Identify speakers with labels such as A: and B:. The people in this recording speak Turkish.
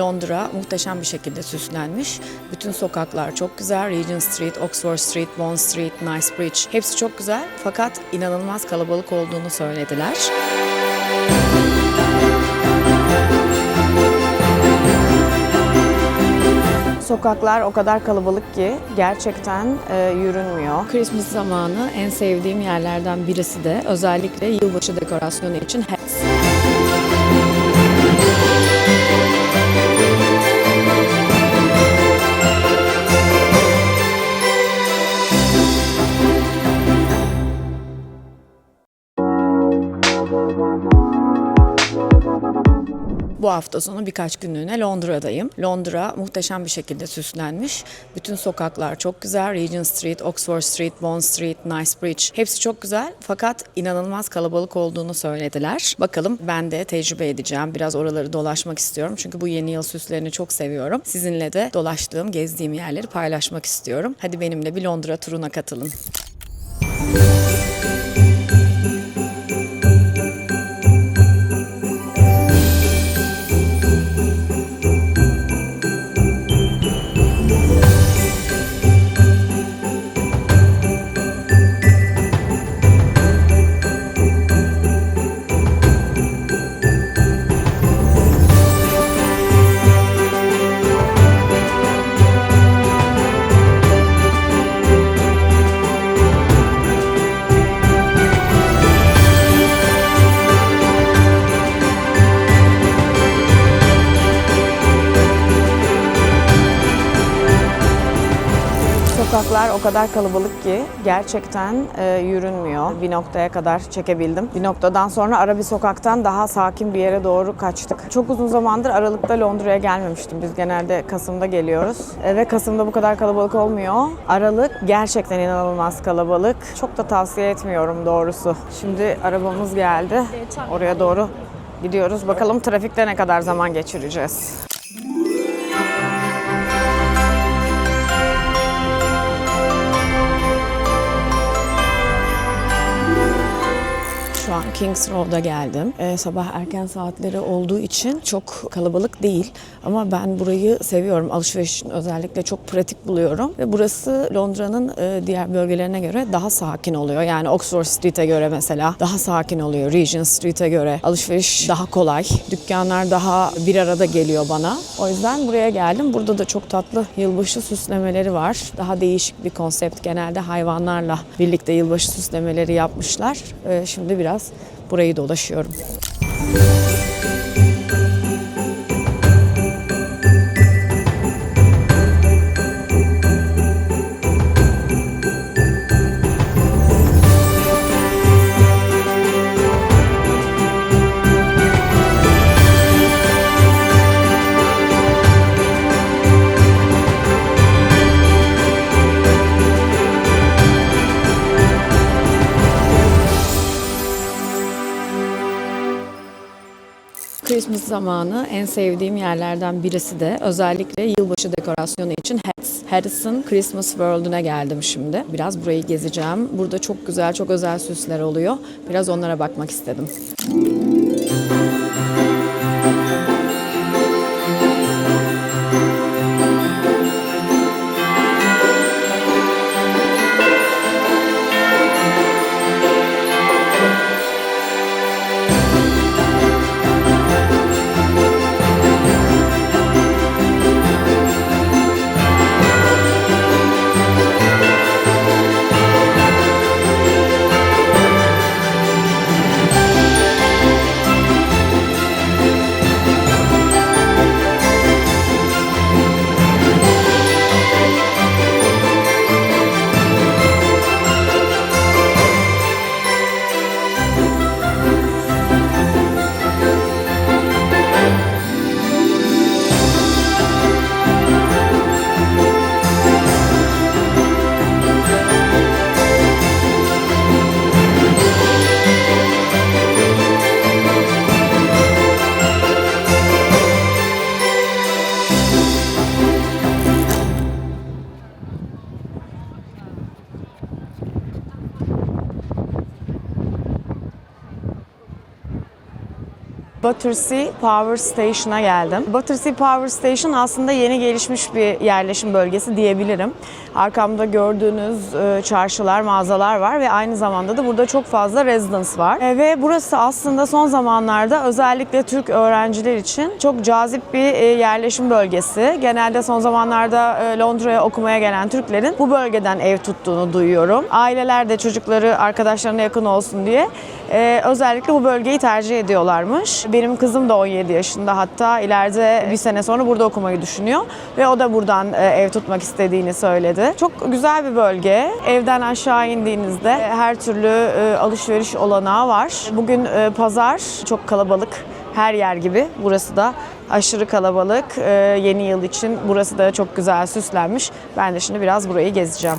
A: Londra muhteşem bir şekilde süslenmiş. Bütün sokaklar çok güzel. Regent Street, Oxford Street, Bond Street, Knightsbridge hepsi çok güzel. Fakat inanılmaz kalabalık olduğunu söylediler. Sokaklar o kadar kalabalık ki gerçekten e, yürünmüyor. Christmas zamanı en sevdiğim yerlerden birisi de özellikle yılbaşı dekorasyonu için Hats. Bu hafta sonu birkaç günlüğüne Londra'dayım. Londra muhteşem bir şekilde süslenmiş. Bütün sokaklar çok güzel. Regent Street, Oxford Street, Bond Street, Knightsbridge hepsi çok güzel. Fakat inanılmaz kalabalık olduğunu söylediler. Bakalım ben de tecrübe edeceğim. Biraz oraları dolaşmak istiyorum. Çünkü bu yeni yıl süslerini çok seviyorum. Sizinle de dolaştığım, gezdiğim yerleri paylaşmak istiyorum. Hadi benimle bir Londra turuna katılın. Sokaklar o kadar kalabalık ki gerçekten e, yürünmüyor. Bir noktaya kadar çekebildim. Bir noktadan sonra ara bir sokaktan daha sakin bir yere doğru kaçtık. Çok uzun zamandır Aralık'ta Londra'ya gelmemiştim. Biz genelde Kasım'da geliyoruz. E, ve Kasım'da bu kadar kalabalık olmuyor. Aralık gerçekten inanılmaz kalabalık. Çok da tavsiye etmiyorum doğrusu. Şimdi arabamız geldi. Oraya doğru gidiyoruz. Bakalım trafikte ne kadar zaman geçireceğiz. Şu an Kings Road'a geldim. Ee, sabah erken saatleri olduğu için çok kalabalık değil. Ama ben burayı seviyorum. Alışveriş için özellikle çok pratik buluyorum. Ve burası Londra'nın e, diğer bölgelerine göre daha sakin oluyor. Yani Oxford Street'e göre mesela daha sakin oluyor. Regent Street'e göre alışveriş daha kolay. Dükkanlar daha bir arada geliyor bana. O yüzden buraya geldim. Burada da çok tatlı yılbaşı süslemeleri var. Daha değişik bir konsept. Genelde hayvanlarla birlikte yılbaşı süslemeleri yapmışlar. Ee, şimdi biraz burayı dolaşıyorum. Christmas zamanı en sevdiğim yerlerden birisi de özellikle yılbaşı dekorasyonu için. Harrison Christmas World'una geldim şimdi. Biraz burayı gezeceğim. Burada çok güzel, çok özel süsler oluyor. Biraz onlara bakmak istedim. Battersea Power Station'a geldim. Battersea Power Station aslında yeni gelişmiş bir yerleşim bölgesi diyebilirim. Arkamda gördüğünüz e, çarşılar, mağazalar var ve aynı zamanda da burada çok fazla residence var. E, ve burası aslında son zamanlarda özellikle Türk öğrenciler için çok cazip bir e, yerleşim bölgesi. Genelde son zamanlarda Londra'ya okumaya gelen Türklerin bu bölgeden ev tuttuğunu duyuyorum. Aileler de çocukları arkadaşlarına yakın olsun diye özellikle bu bölgeyi tercih ediyorlarmış. Benim kızım da 17 yaşında hatta ileride bir sene sonra burada okumayı düşünüyor ve o da buradan e, ev tutmak istediğini söyledi. Çok güzel bir bölge. Evden aşağı indiğinizde e, her türlü e, alışveriş olanağı var. Bugün pazar çok kalabalık her yer gibi. Burası da aşırı kalabalık. Yeni yıl için burası da çok güzel süslenmiş. Ben de şimdi biraz burayı gezeceğim.